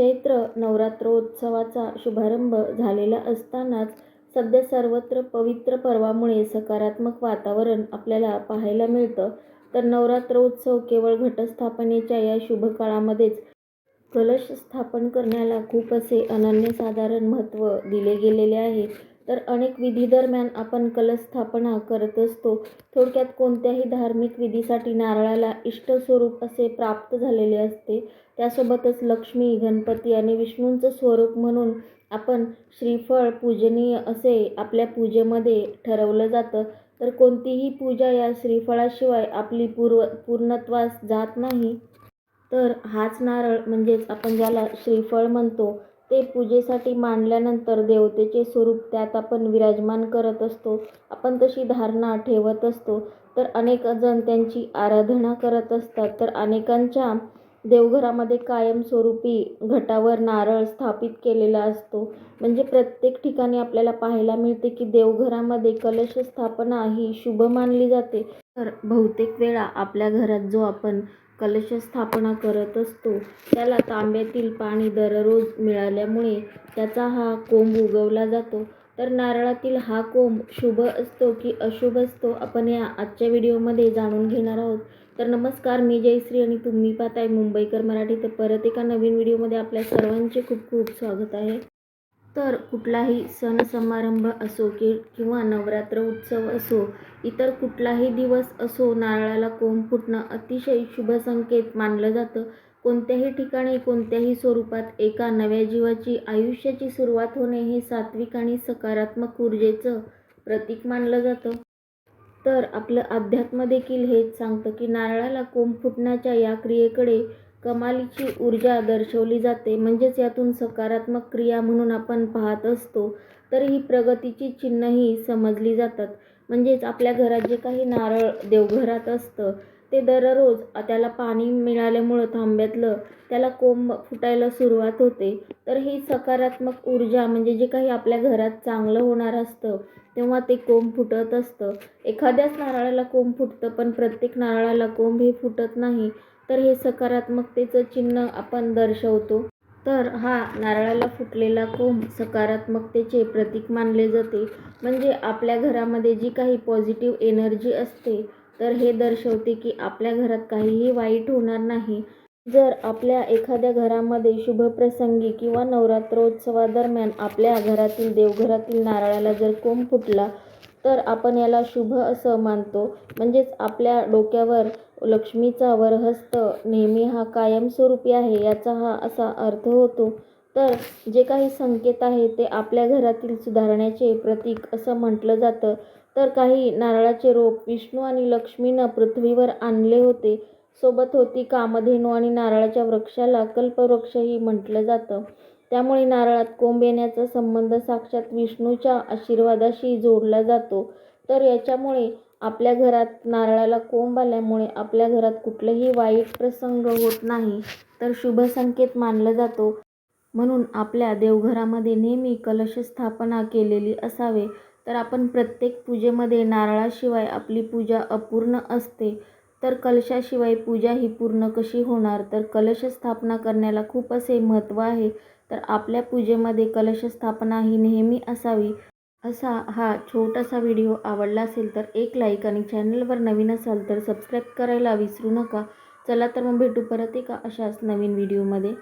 चैत्र नवरात्रोत्सवाचा शुभारंभ झालेला असतानाच सध्या सर्वत्र पवित्र पर्वामुळे सकारात्मक वातावरण आपल्याला पाहायला मिळतं. तर नवरात्रोत्सव केवळ घटस्थापनेच्या या शुभ काळामध्येच कलश स्थापन करण्याला खूप असे अनन्यसाधारण महत्त्व दिले गेलेले आहे. तर अनेक विधीदरम्यान आपण कलशस्थापना करत असतो. थोडक्यात कोणत्याही धार्मिक विधीसाठी नारळाला इष्टस्वरूप असे प्राप्त झालेले असते. त्यासोबतच लक्ष्मी, गणपती आणि विष्णूंचं स्वरूप म्हणून आपण श्रीफळ पूजनीय असे आपल्या पूजेमध्ये ठरवलं जातं. तर कोणतीही पूजा या श्रीफळाशिवाय आपली पूर्व पूर्णत्वास जात नाही. तर हाच नारळ म्हणजेच आपण ज्याला श्रीफळ म्हणतो ते पूजेसाठी मांडल्यानंतर देवतेचे स्वरूप त्यात आपण विराजमान करत असतो. आपण तशी धारणा ठेवत असतो. तर अनेक जण त्यांची आराधना करत असतात. तर अनेकांच्या देवघरामध्ये कायमस्वरूपी घटावर नारळ स्थापित केलेला असतो. म्हणजे प्रत्येक ठिकाणी आपल्याला पाहायला मिळते की देवघरामध्ये कलश स्थापना ही शुभ मानली जाते. तर बहुतेक वेळा आपल्या घरात जो आपण कलश स्थापना करत असतो त्याला तांब्यातील पाणी दररोज मिळाल्यामुळे त्याचा हा कोंब उगवला जातो. तर नारळातील हा कोंब शुभ असतो की अशुभ असतो आपण या आजच्या व्हिडिओमध्ये जाणून घेणार आहोत. तर नमस्कार मी जयश्री आणि तुम्ही पाहताय मुंबईकर मराठी. तर परत एका नवीन व्हिडिओमध्ये आपल्या सर्वांचे खूप खूप स्वागत आहे. तर कुठलाही सण समारंभ असो की किंवा नवरात्र उत्सव असो इतर कुठलाही दिवस असो नारळाला कोंब फुटणं अतिशय शुभ संकेत मानलं जातं. कोणत्याही ठिकाणी कोणत्याही स्वरूपात एका नव्या जीवाची आयुष्याची सुरुवात होणे हे सात्विक आणि सकारात्मक ऊर्जेचं प्रतीक मानलं जातं. तर आपलं अध्यात्म देखील हेच सांगतं की नारळाला कोंब फुटण्याच्या या क्रियेकडे कमालीची ऊर्जा दर्शवली जाते. म्हणजेच यातून सकारात्मक क्रिया म्हणून आपण पाहत असतो. तर ही प्रगतीची चिन्हही समजली जातात. म्हणजेच आपल्या घरात जे काही नारळ देवघरात असतं ते दररोज त्याला पाणी मिळाल्यामुळं थांब्यातलं त्याला कोंब फुटायला सुरुवात होते. तर ही सकारात्मक ऊर्जा म्हणजे जे काही आपल्या घरात चांगलं होणार असतं तेव्हा ते कोंब फुटत असतं. एखाद्याच नारळाला कोंब फुटतं पण प्रत्येक नारळाला कोंब हे फुटत नाही. तर हे सकारात्मकतेचं चिन्ह आपण दर्शवतो. तर हा नारळाला फुटलेला कोंब सकारात्मकतेचे प्रतीक मानले जाते. म्हणजे आपल्या घरामध्ये जी काही पॉझिटिव्ह एनर्जी असते तर हे दर्शवते की आपल्या घरात काहीही वाईट होणार नाही. जर आपल्या एखाद्या घरामध्ये शुभप्रसंगी किंवा नवरात्रोत्सवादरम्यान आपल्या घरातील देवघरातील नारळाला जर कोंब फुटला तर आपण याला शुभ असं मानतो. म्हणजेच आपल्या डोक्यावर लक्ष्मीचा वरहस्त नेहमी हा कायमस्वरूपी आहे याचा हा असा अर्थ होतो. तर जे काही संकेत आहे ते आपल्या घरातील सुधारण्याचे प्रतीक असं म्हटलं जातं. तर काही नारळाचे रोप विष्णू आणि लक्ष्मीनं पृथ्वीवर आणले होते. सोबत होती कामधेनू आणि नारळाच्या वृक्षाला कल्पवृक्षही म्हटलं जातं. त्यामुळे नारळात कोंब येण्याचा संबंध साक्षात विष्णूच्या आशीर्वादाशी जोडला जातो. तर याच्यामुळे आपल्या घरात नारळाला कोंब आल्यामुळे आपल्या घरात कुठलंही वाईट प्रसंग होत नाही. तर शुभ संकेत मानला जातो. म्हणून आपल्या देवघरामध्ये नेहमी कलश स्थापना केलेली असावे. तर आपण प्रत्येक पूजेमध्ये नारळाशिवाय आपली पूजा अपूर्ण असते. तर कलशाशिवाय पूजा ही पूर्ण कशी होणार? तर कलश स्थापना करण्याला खूप असे महत्त्व आहे. तर आपल्या पूजेमध्ये कलश स्थापना ही नेहमी असावी. असा हा छोटासा व्हिडिओ आवडला असेल तर एक लाईक आणि चॅनलवर नवीन असाल तर सबस्क्राईब करायला विसरू नका. चला तर मग भेटू परत एका अशाच नवीन व्हिडिओमध्ये.